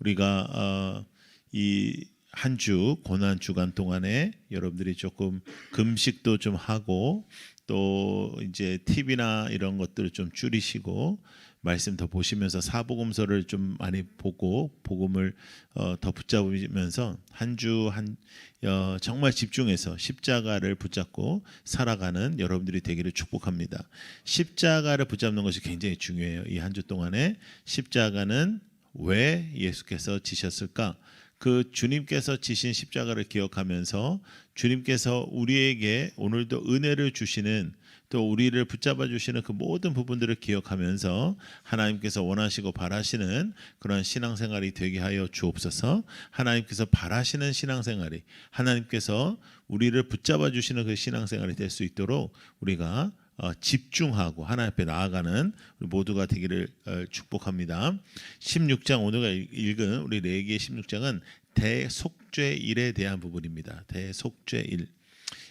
우리가 어, 이한 주 고난 주간 동안에 여러분들이 조금 금식도 좀 하고 또 이제 TV나 이런 것들을 좀 줄이시고 말씀 더 보시면서 사복음서를 좀 많이 보고 복음을 어, 더 붙잡으면서 한 주한 어, 정말 집중해서 십자가를 붙잡고 살아가는 여러분들이 되기를 축복합니다. 십자가를 붙잡는 것이 굉장히 중요해요. 이 한 주 동안에 십자가는 왜 예수께서 지셨을까? 그 주님께서 지신 십자가를 기억하면서 주님께서 우리에게 오늘도 은혜를 주시는 또 우리를 붙잡아 주시는 그 모든 부분들을 기억하면서 하나님께서 원하시고 바라시는 그런 신앙생활이 되게 하여 주옵소서. 하나님께서 바라시는 신앙생활이 하나님께서 우리를 붙잡아 주시는 그 신앙생활이 될 수 있도록 우리가 어, 집중하고 하나님 앞에 나아가는 모두가 되기를 어, 축복합니다. 16장 오늘가 읽은 우리 레기의 16장은 대속죄 일에 대한 부분입니다. 대속죄 일.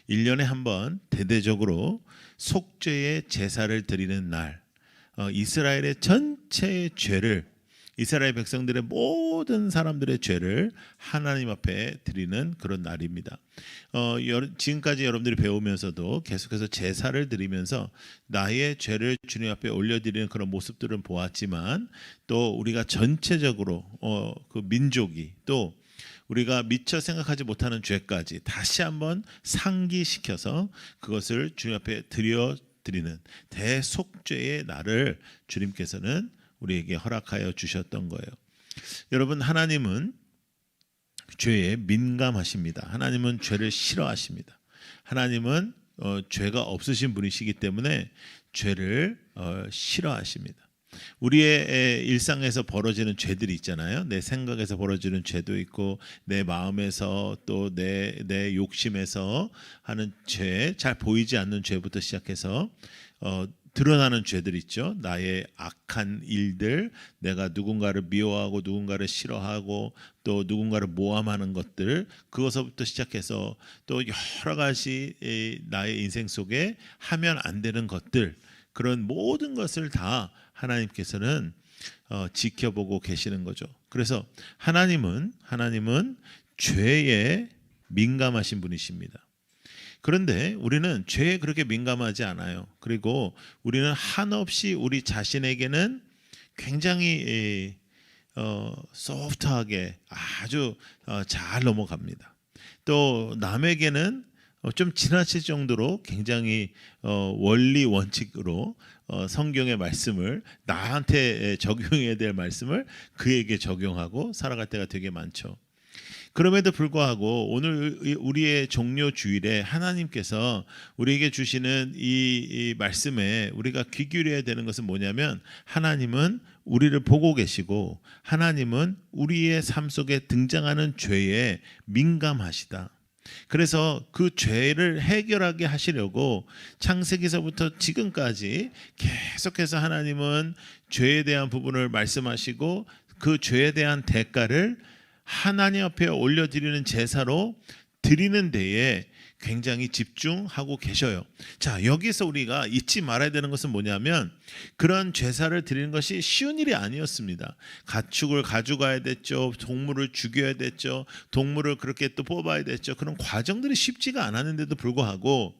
1년에 한 번 대대적으로 속죄의 제사를 드리는 날. 어, 이스라엘의 전체의 죄를 이스라엘 백성들의 모든 사람들의 죄를 하나님 앞에 드리는 그런 날입니다. 어, 여, 지금까지 여러분들이 배우면서도 계속해서 제사를 드리면서 나의 죄를 주님 앞에 올려드리는 그런 모습들은 보았지만 또 우리가 전체적으로 어, 그 민족이 또 우리가 미처 생각하지 못하는 죄까지 다시 한번 상기시켜서 그것을 주님 앞에 드려 드리는 대속죄의 날을 주님께서는 우리에게 허락하여 주셨던 거예요. 여러분 하나님은 죄에 민감하십니다. 하나님은 죄를 싫어하십니다. 하나님은 어, 죄가 없으신 분이시기 때문에 죄를 어, 싫어하십니다. 우리의 에, 일상에서 벌어지는 죄들이 있잖아요. 내 생각에서 벌어지는 죄도 있고 내 마음에서 또 내 내 욕심에서 하는 죄, 잘 보이지 않는 죄부터 시작해서 어, 드러나는 죄들 있죠. 나의 악한 일들, 내가 누군가를 미워하고 누군가를 싫어하고 또 누군가를 모함하는 것들, 그것부터 시작해서 또 여러 가지 이, 나의 인생 속에 하면 안 되는 것들, 그런 모든 것을 다 하나님께서는 어, 지켜보고 계시는 거죠. 그래서 하나님은 하나님은 죄에 민감하신 분이십니다. 그런데 우리는 죄에 그렇게 민감하지 않아요. 그리고 우리는 한없이 우리 자신에게는 굉장히 어, 소프트하게 아주 어, 잘 넘어갑니다. 또 남에게는 어, 좀 지나칠 정도로 굉장히 어, 원리 원칙으로 어, 성경의 말씀을 나한테 적용해야 될 말씀을 그에게 적용하고 살아갈 때가 되게 많죠. 그럼에도 불구하고 오늘 우리의 종료 주일에 하나님께서 우리에게 주시는 이, 이 말씀에 우리가 귀 기울여야 되는 것은 뭐냐면 하나님은 우리를 보고 계시고 하나님은 우리의 삶 속에 등장하는 죄에 민감하시다. 그래서 그 죄를 해결하게 하시려고 창세기서부터 지금까지 계속해서 하나님은 죄에 대한 부분을 말씀하시고 그 죄에 대한 대가를 하나님 앞에 올려드리는 제사로 드리는 데에 굉장히 집중하고 계셔요. 자, 여기서 우리가 잊지 말아야 되는 것은 뭐냐면 그런 제사를 드리는 것이 쉬운 일이 아니었습니다. 가축을 가져가야 됐죠. 동물을 죽여야 됐죠. 동물을 그렇게 또 뽑아야 됐죠. 그런 과정들이 쉽지가 않았는데도 불구하고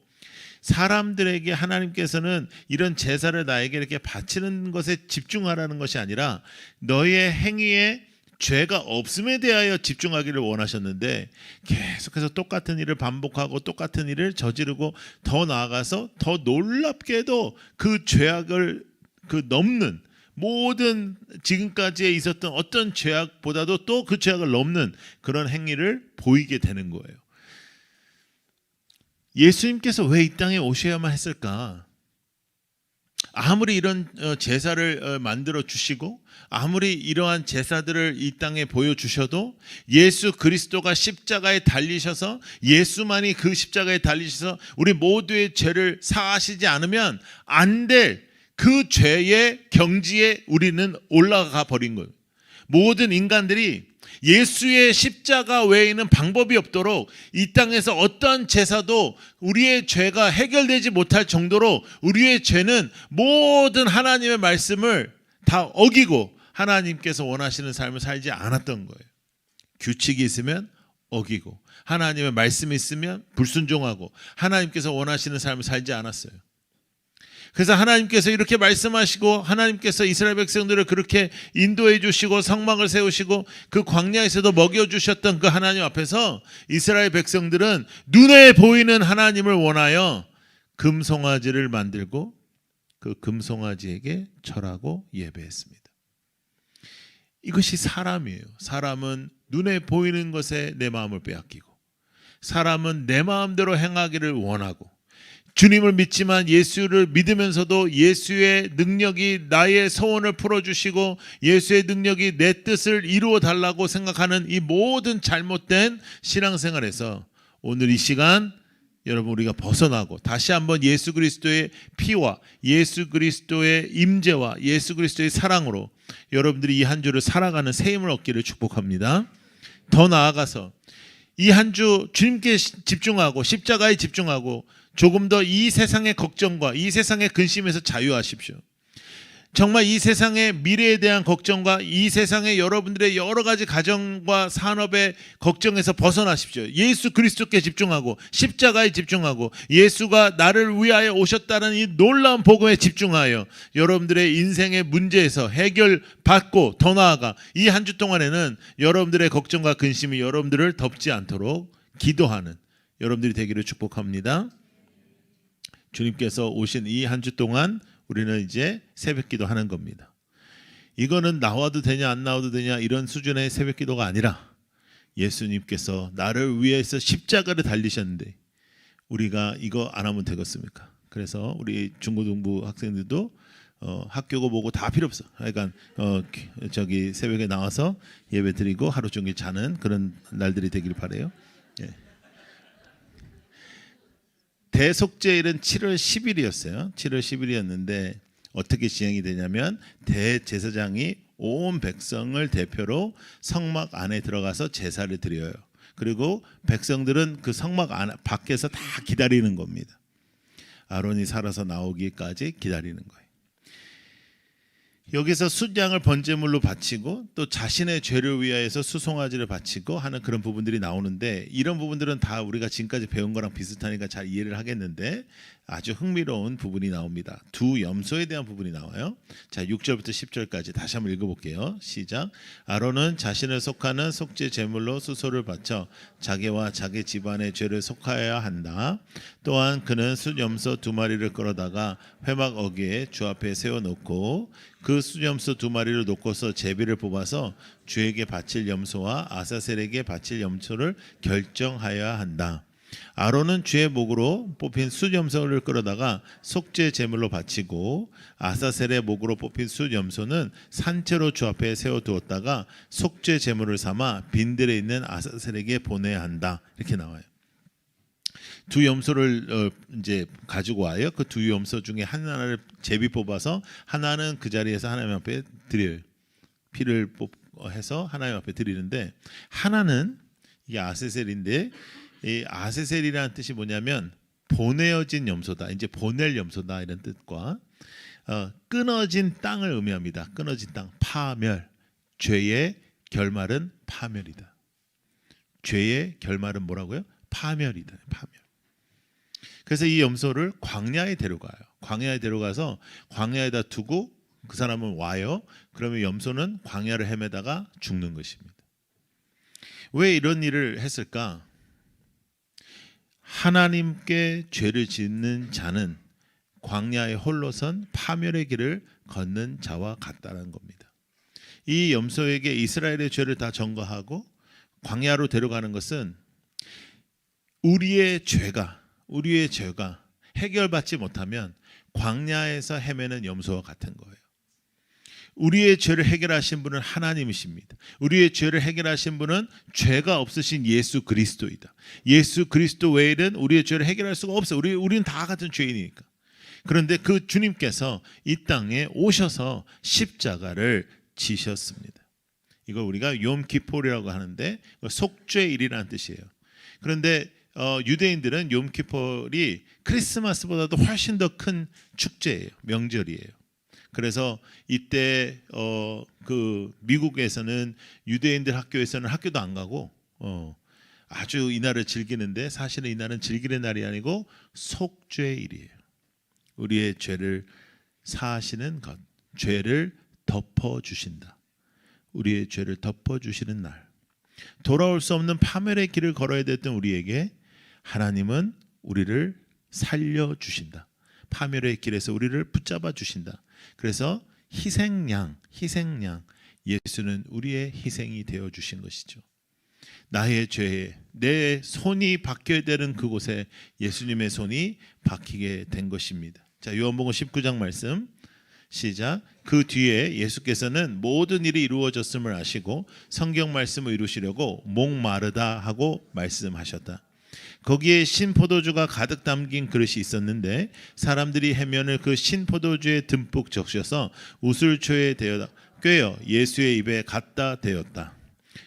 사람들에게 하나님께서는 이런 제사를 나에게 이렇게 바치는 것에 집중하라는 것이 아니라 너의 행위에 죄가 없음에 대하여 집중하기를 원하셨는데 계속해서 똑같은 일을 반복하고 똑같은 일을 저지르고 더 나아가서 더 놀랍게도 그 죄악을 그 넘는 모든 지금까지에 있었던 어떤 죄악보다도 또 그 죄악을 넘는 그런 행위를 보이게 되는 거예요. 예수님께서 왜 이 땅에 오셔야만 했을까? 아무리 이런 어, 제사를 어, 만들어 주시고 아무리 이러한 제사들을 이 땅에 보여 주셔도 예수 그리스도가 십자가에 달리셔서 예수만이 그 십자가에 달리셔서 우리 모두의 죄를 사하시지 않으면 안 될 그 죄의 경지에 우리는 올라가 버린 거예요. 모든 인간들이 예수의 십자가 외에는 방법이 없도록 이 땅에서 어떠한 제사도 우리의 죄가 해결되지 못할 정도로 우리의 죄는 모든 하나님의 말씀을 다 어기고 하나님께서 원하시는 삶을 살지 않았던 거예요. 규칙이 있으면 어기고 하나님의 말씀이 있으면 불순종하고 하나님께서 원하시는 삶을 살지 않았어요. 그래서 하나님께서 이렇게 말씀하시고 하나님께서 이스라엘 백성들을 그렇게 인도해 주시고 성막을 세우시고 그 광야에서도 먹여 주셨던 그 하나님 앞에서 이스라엘 백성들은 눈에 보이는 하나님을 원하여 금송아지를 만들고 그 금송아지에게 절하고 예배했습니다. 이것이 사람이에요. 사람은 눈에 보이는 것에 내 마음을 빼앗기고 사람은 내 마음대로 행하기를 원하고 주님을 믿지만 예수를 믿으면서도 예수의 능력이 나의 소원을 풀어주시고 예수의 능력이 내 뜻을 이루어 달라고 생각하는 이 모든 잘못된 신앙생활에서 오늘 이 시간 여러분 우리가 벗어나고 다시 한번 예수 그리스도의 피와 예수 그리스도의 임재와 예수 그리스도의 사랑으로 여러분들이 이 한 주를 살아가는 새 힘을 얻기를 축복합니다. 더 나아가서 이 한 주 주님께 시- 집중하고 십자가에 집중하고 조금 더 이 세상의 걱정과 이 세상의 근심에서 자유하십시오. 정말 이 세상의 미래에 대한 걱정과 이 세상의 여러분들의 여러 가지 가정과 산업의 걱정에서 벗어나십시오. 예수 그리스도께 집중하고 십자가에 집중하고 예수가 나를 위하여 오셨다는 이 놀라운 복음에 집중하여 여러분들의 인생의 문제에서 해결받고 더 나아가 이 한 주 동안에는 여러분들의 걱정과 근심이 여러분들을 덮지 않도록 기도하는 여러분들이 되기를 축복합니다. 주님께서 오신 이 한 주 동안 우리는 이제 새벽 기도 하는 겁니다. 이거는 나와도 되냐 안 나와도 되냐 이런 수준의 새벽 기도가 아니라 예수님께서 나를 위해서 십자가를 달리셨는데 우리가 이거 안 하면 되겠습니까? 그래서 우리 중고등부 학생들도 어, 학교고 뭐고 다 필요 없어. 하여간 어, 기- 저기 새벽에 나와서 예배 드리고 하루 종일 자는 그런 날들이 되길 바래요. 예. 대속죄일은 7월 10일이었어요. 7월 10일이었는데 어떻게 시행이 되냐면 대제사장이 온 백성을 대표로 성막 안에 들어가서 제사를 드려요. 그리고 백성들은 그 성막 안 밖에서 다 기다리는 겁니다. 아론이 살아서 나오기까지 기다리는 거예요. 여기서 숫양을 번제물로 바치고 또 자신의 죄를 위하여서 수송아지를 바치고 하는 그런 부분들이 나오는데 이런 부분들은 다 우리가 지금까지 배운 거랑 비슷하니까 잘 이해를 하겠는데 아주 흥미로운 부분이 나옵니다. 두 염소에 대한 부분이 나와요. 자, 6절부터 10절까지 다시 한번 읽어 볼게요. 시작. 아론은 자신을 속하는 속죄 제물로 수소를 바쳐 자기와 자기 집안의 죄를 속하여야 한다. 또한 그는 숫염소 두 마리를 끌어다가 회막 어귀에 주 앞에 세워 놓고 그 숫염소 두 마리를 놓고서 제비를 뽑아서 주에게 바칠 염소와 아사셀에게 바칠 염소를 결정하여야 한다. 아론은 주의 목으로 뽑힌 숫염소를 끌어다가 속죄 제물로 바치고 아사셀의 목으로 뽑힌 숫염소는 산채로 주 앞에 세워 두었다가 속죄 제물을 삼아 빈들에 있는 아사셀에게 보내야 한다. 이렇게 나와요. 두 염소를 어, 이제 가지고 와요. 그 두 염소 중에 하나를 제비 뽑아서 하나는 그 자리에서 하나님 앞에 드려요. 피를 뽑 해서 하나님 앞에 드리는데 하나는 이게 아세셀인데 이 아세셀이라는 뜻이 뭐냐면 보내어진 염소다. 이제 보낼 염소다 이런 뜻과 어, 끊어진 땅을 의미합니다. 끊어진 땅 파멸 죄의 결말은 파멸이다. 죄의 결말은 뭐라고요? 파멸이다. 파멸. 그래서 이 염소를 광야에 데려가요. 광야에 데려가서 광야에다 두고 그 사람은 와요. 그러면 염소는 광야를 헤매다가 죽는 것입니다. 왜 이런 일을 했을까? 하나님께 죄를 짓는 자는 광야에 홀로선 파멸의 길을 걷는 자와 같다는 겁니다. 이 염소에게 이스라엘의 죄를 다 전가하고 광야로 데려가는 것은 우리의 죄가 우리의 죄가 해결받지 못하면 광야에서 헤매는 염소와 같은 거예요. 우리의 죄를 해결하신 분은 하나님이십니다. 우리의 죄를 해결하신 분은 죄가 없으신 예수 그리스도이다. 예수 그리스도 외에는 우리의 죄를 해결할 수가 없어요. 우리 우리는 다 같은 죄인이니까. 그런데 그 주님께서 이 땅에 오셔서 십자가를 지셨습니다. 이걸 우리가 욤키포리라고 하는데 속죄일이라는 뜻이에요. 그런데 어, 유대인들은 욤키포리 크리스마스보다도 훨씬 더 큰 축제예요. 명절이에요. 그래서 이때 어 그 미국에서는 유대인들 학교에서는 학교도 안 가고 어 아주 이날을 즐기는데 사실은 이날은 즐기는 날이 아니고 속죄일이에요. 우리의 죄를 사하시는 것, 죄를 덮어 주신다. 우리의 죄를 덮어 주시는 날. 돌아올 수 없는 파멸의 길을 걸어야 됐던 우리에게 하나님은 우리를 살려 주신다. 파멸의 길에서 우리를 붙잡아 주신다. 그래서 희생양, 희생양. 예수는 우리의 희생이 되어 주신 것이죠. 나의 죄에 내 손이 박혀야 되는 그곳에 예수님의 손이 박히게 된 것입니다. 자, 요한복음 19장 말씀 시작. 그 뒤에 예수께서는 모든 일이 이루어졌음을 아시고 성경 말씀을 이루시려고 목마르다 하고 말씀하셨다. 거기에 신포도주가 가득 담긴 그릇이 있었는데 사람들이 해면을 그 신포도주에 듬뿍 적셔서 우슬초에 대어 꿰어 예수의 입에 갖다 대었다.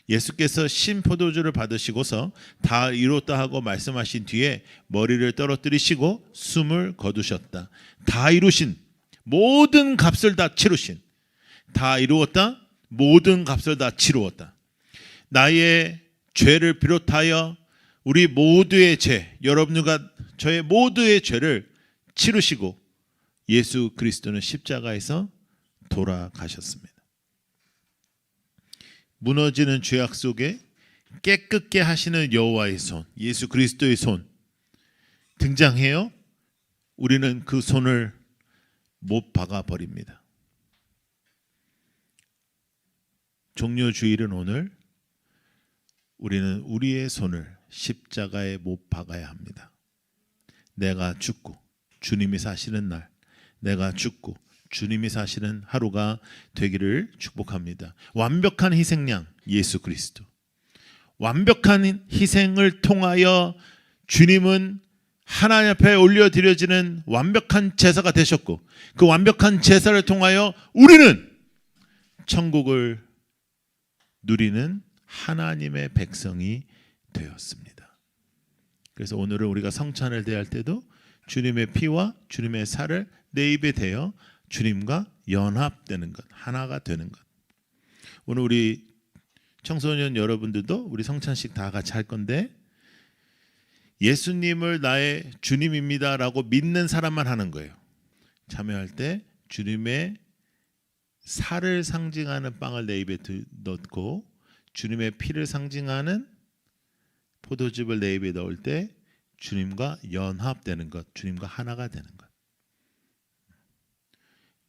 예수께서 신포도주를 받으시고서 다 이뤘다 하고 말씀하신 뒤에 머리를 떨어뜨리시고 숨을 거두셨다. 다 이루신 모든 값을 다 치르신 다 이루었다. 모든 값을 다 치루었다. 나의 죄를 비롯하여 우리 모두의 죄, 여러분과 저의 모두의 죄를 치르시고 예수 그리스도는 십자가에서 돌아가셨습니다. 무너지는 죄악 속에 깨끗게 하시는 여호와의 손, 예수 그리스도의 손 등장해요. 우리는 그 손을 못 박아 버립니다. 종료 주일은 오늘 우리는 우리의 손을 십자가에 못 박아야 합니다. 내가 죽고 주님이 사시는 날, 내가 죽고 주님이 사시는 하루가 되기를 축복합니다. 완벽한 희생양 예수 그리스도. 완벽한 희생을 통하여 주님은 하나님 앞에 올려 드려지는 완벽한 제사가 되셨고 그 완벽한 제사를 통하여 우리는 천국을 누리는 하나님의 백성이 되었습니다. 그래서 오늘은 우리가 성찬을 대할 때도 주님의 피와 주님의 살을 내 입에 대어 주님과 연합되는 것, 하나가 되는 것. 오늘 우리 청소년 여러분들도 우리 성찬식 다 같이 할 건데 예수님을 나의 주님입니다라고 믿는 사람만 하는 거예요. 참여할 때 주님의 살을 상징하는 빵을 내 입에 넣고 주님의 피를 상징하는 포도즙을 내 입에 넣을 때 주님과 연합되는 것, 주님과 하나가 되는 것.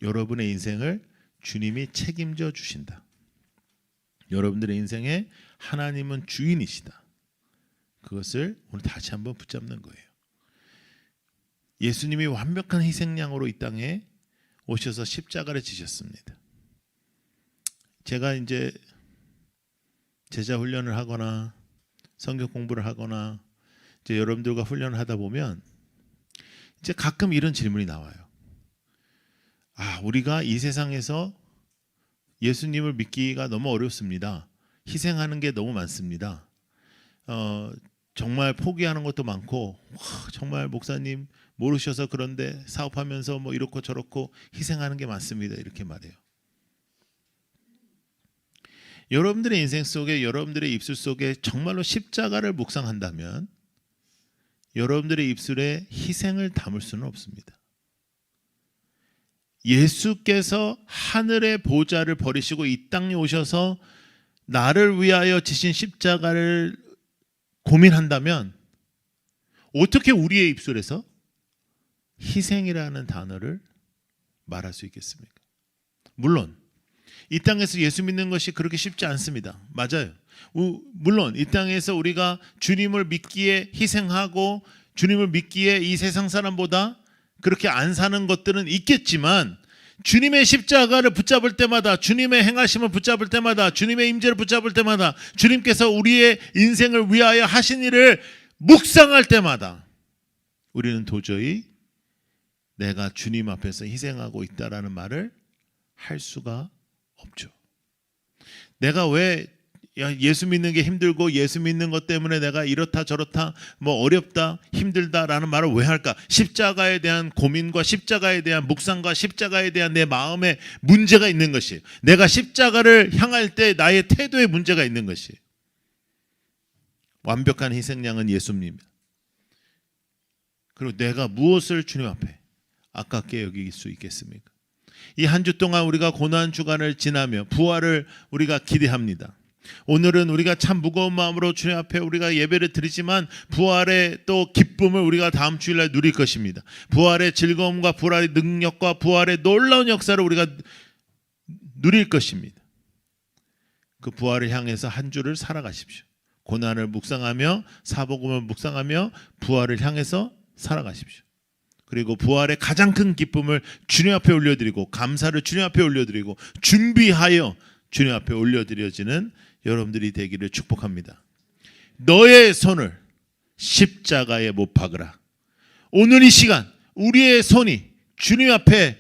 여러분의 인생을 주님이 책임져 주신다. 여러분들의 인생에 하나님은 주인이시다. 그것을 오늘 다시 한번 붙잡는 거예요. 예수님이 완벽한 희생양으로 이 땅에 오셔서 십자가를 지셨습니다. 제가 이제 제자 훈련을 하거나 성경 공부를 하거나 이제 여러분들과 훈련을 하다 보면 이제 가끔 이런 질문이 나와요. 아, 우리가 이 세상에서 예수님을 믿기가 너무 어렵습니다. 희생하는 게 너무 많습니다. 어, 정말 포기하는 것도 많고 와, 정말 목사님 모르셔서 그런데 사업하면서 뭐 이렇고 저렇고 희생하는 게 많습니다. 이렇게 말해요. 여러분들의 인생 속에 여러분들의 입술 속에 정말로 십자가를 묵상한다면 여러분들의 입술에 희생을 담을 수는 없습니다. 예수께서 하늘의 보좌를 버리시고 이 땅에 오셔서 나를 위하여 지신 십자가를 고민한다면 어떻게 우리의 입술에서 희생이라는 단어를 말할 수 있겠습니까? 물론 이 땅에서 예수 믿는 것이 그렇게 쉽지 않습니다. 맞아요. 물론 이 땅에서 우리가 주님을 믿기에 희생하고 주님을 믿기에 이 세상 사람보다 그렇게 안 사는 것들은 있겠지만 주님의 십자가를 붙잡을 때마다 주님의 행하심을 붙잡을 때마다 주님의 임재를 붙잡을 때마다 주님께서 우리의 인생을 위하여 하신 일을 묵상할 때마다 우리는 도저히 내가 주님 앞에서 희생하고 있다라는 말을 할 수가 없죠. 내가 왜야 예수 믿는 게 힘들고 예수 믿는 것 때문에 내가 이렇다 저렇다 뭐 어렵다 힘들다라는 말을 왜 할까? 십자가에 대한 고민과 십자가에 대한 묵상과 십자가에 대한 내 마음에 문제가 있는 것이 내가 십자가를 향할 때 나의 태도에 문제가 있는 것이 완벽한 희생양은 예수님입니다. 그리고 내가 무엇을 주님 앞에 아깝게 여길 수 있겠습니까? 이 한 주 동안 우리가 고난 주간을 지나며 부활을 우리가 기대합니다. 오늘은 우리가 참 무거운 마음으로 주님 앞에 우리가 예배를 드리지만 부활의 또 기쁨을 우리가 다음 주일날 누릴 것입니다. 부활의 즐거움과 부활의 능력과 부활의 놀라운 역사를 우리가 누릴 것입니다. 그 부활을 향해서 한 주를 살아가십시오. 고난을 묵상하며 사복음을 묵상하며 부활을 향해서 살아가십시오. 그리고 부활의 가장 큰 기쁨을 주님 앞에 올려드리고 감사를 주님 앞에 올려드리고 준비하여 주님 앞에 올려드려지는 여러분들이 되기를 축복합니다. 너의 손을 십자가에 못 박으라. 오늘 이 시간 우리의 손이 주님 앞에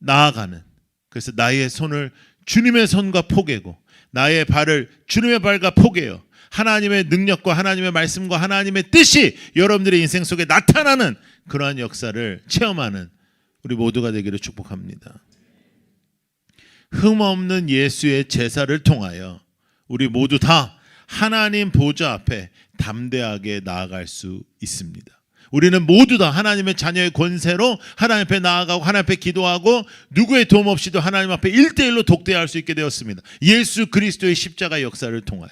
나아가는 그래서 나의 손을 주님의 손과 포개고 나의 발을 주님의 발과 포개요. 하나님의 능력과 하나님의 말씀과 하나님의 뜻이 여러분들의 인생 속에 나타나는 그러한 역사를 체험하는 우리 모두가 되기를 축복합니다. 흠 없는 예수의 제사를 통하여 우리 모두 다 하나님 보좌 앞에 담대하게 나아갈 수 있습니다. 우리는 모두 다 하나님의 자녀의 권세로 하나님 앞에 나아가고 하나님 앞에 기도하고 누구의 도움 없이도 하나님 앞에 일대일로 독대할 수 있게 되었습니다. 예수 그리스도의 십자가 역사를 통하여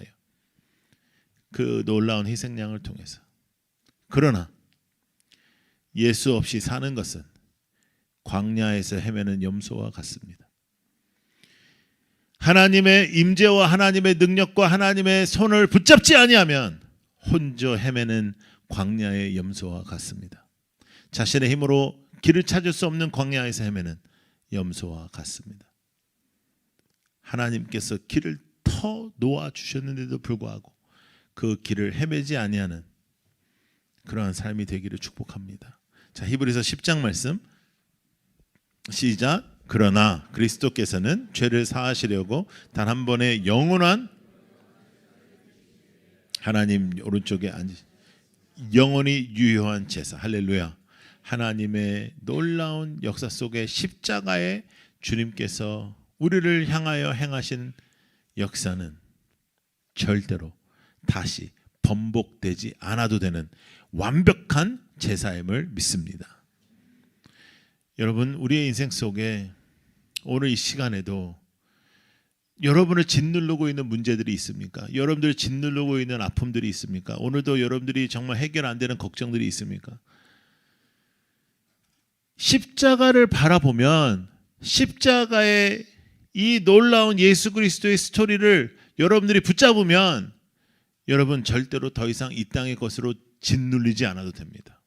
그 놀라운 희생양을 통해서 그러나 예수 없이 사는 것은 광야에서 헤매는 염소와 같습니다. 하나님의 임재와 하나님의 능력과 하나님의 손을 붙잡지 아니하면 혼자 헤매는 광야의 염소와 같습니다. 자신의 힘으로 길을 찾을 수 없는 광야에서 헤매는 염소와 같습니다. 하나님께서 길을 터 놓아 주셨는데도 불구하고 그 길을 헤매지 아니하는 그러한 삶이 되기를 축복합니다. 자, 히브리서 10장 말씀 시작. 그러나 그리스도께서는 죄를 사하시려고 단 한 번의 영원한 하나님 오른쪽에 앉으 영원히 유효한 제사 할렐루야 하나님의 놀라운 역사 속에 십자가에 주님께서 우리를 향하여 행하신 역사는 절대로 다시 번복되지 않아도 되는 완벽한 제사임을 믿습니다. 여러분 우리의 인생 속에 오늘 이 시간에도 여러분을 짓누르고 있는 문제들이 있습니까? 여러분들 짓누르고 있는 아픔들이 있습니까? 오늘도 여러분들이 정말 해결 안 되는 걱정들이 있습니까? 십자가를 바라보면 십자가의 이 놀라운 예수 그리스도의 스토리를 여러분들이 붙잡으면 여러분 절대로 더 이상 이 땅의 것으로 짓눌리지 않아도 됩니다.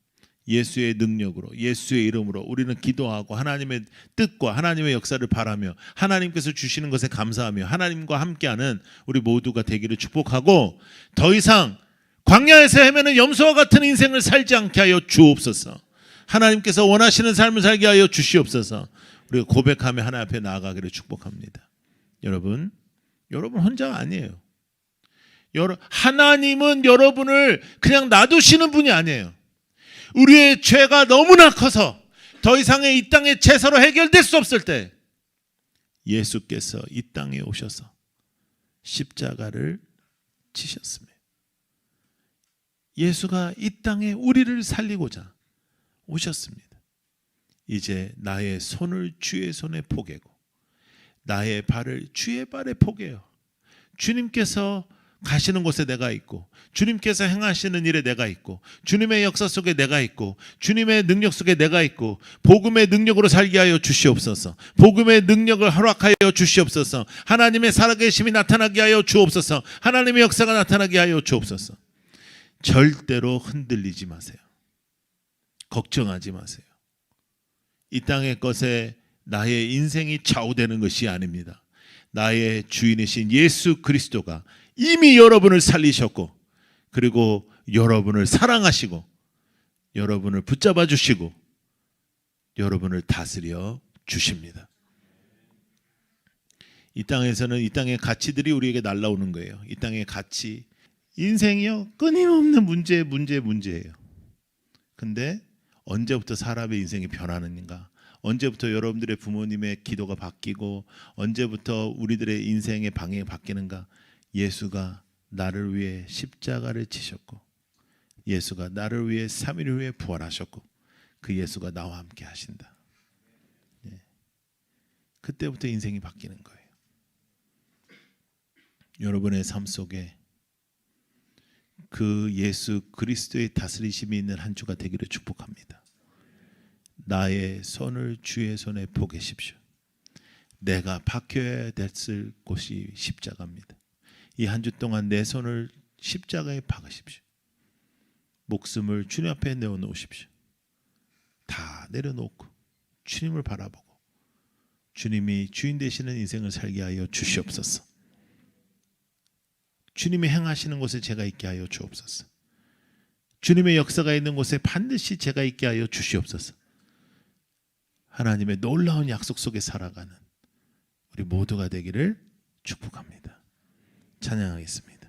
예수의 능력으로 예수의 이름으로 우리는 기도하고 하나님의 뜻과 하나님의 역사를 바라며 하나님께서 주시는 것에 감사하며 하나님과 함께하는 우리 모두가 되기를 축복하고 더 이상 광야에서 헤매는 염소와 같은 인생을 살지 않게 하여 주옵소서. 하나님께서 원하시는 삶을 살게 하여 주시옵소서. 우리가 고백하며 하나님 앞에 나아가기를 축복합니다. 여러분, 여러분 혼자가 아니에요. 하나님은 여러분을 그냥 놔두시는 분이 아니에요. 우리의 죄가 너무나 커서 더 이상의 이 땅의 제사로 해결될 수 없을 때 예수께서 이 땅에 오셔서 십자가를 지셨습니다. 예수가 이 땅에 우리를 살리고자 오셨습니다. 이제 나의 손을 주의 손에 포개고 나의 발을 주의 발에 포개요. 주님께서 가시는 곳에 내가 있고 주님께서 행하시는 일에 내가 있고 주님의 역사 속에 내가 있고 주님의 능력 속에 내가 있고 복음의 능력으로 살게 하여 주시옵소서. 복음의 능력을 허락하여 주시옵소서. 하나님의 살아계심이 나타나게 하여 주옵소서. 하나님의 역사가 나타나게 하여 주옵소서. 절대로 흔들리지 마세요. 걱정하지 마세요. 이 땅의 것에 나의 인생이 좌우되는 것이 아닙니다. 나의 주인이신 예수 그리스도가 이미 여러분을 살리셨고 그리고 여러분을 사랑하시고 여러분을 붙잡아 주시고 여러분을 다스려 주십니다. 이 땅에서는 이 땅의 가치들이 우리에게 날라오는 거예요. 이 땅의 가치, 인생이요 끊임없는 문제, 문제, 문제예요. 근데 언제부터 사람의 인생이 변하는가? 언제부터 여러분들의 부모님의 기도가 바뀌고 언제부터 우리들의 인생의 방향이 바뀌는가? 예수가 나를 위해 십자가를 지셨고 예수가 나를 위해 3일 후에 부활하셨고 그 예수가 나와 함께 하신다. 예. 그때부터 인생이 바뀌는 거예요. 여러분의 삶 속에 그 예수 그리스도의 다스리심이 있는 한 주가 되기를 축복합니다. 나의 손을 주의 손에 보계십시오. 내가 박혀야 됐을 곳이 십자가입니다. 이 한 주 동안 내 손을 십자가에 박으십시오. 목숨을 주님 앞에 내어놓으십시오. 다 내려놓고 주님을 바라보고 주님이 주인 되시는 인생을 살게 하여 주시옵소서. 주님이 행하시는 곳에 제가 있게 하여 주옵소서. 주님의 역사가 있는 곳에 반드시 제가 있게 하여 주시옵소서. 하나님의 놀라운 약속 속에 살아가는 우리 모두가 되기를 축복합니다. 찬양하겠습니다.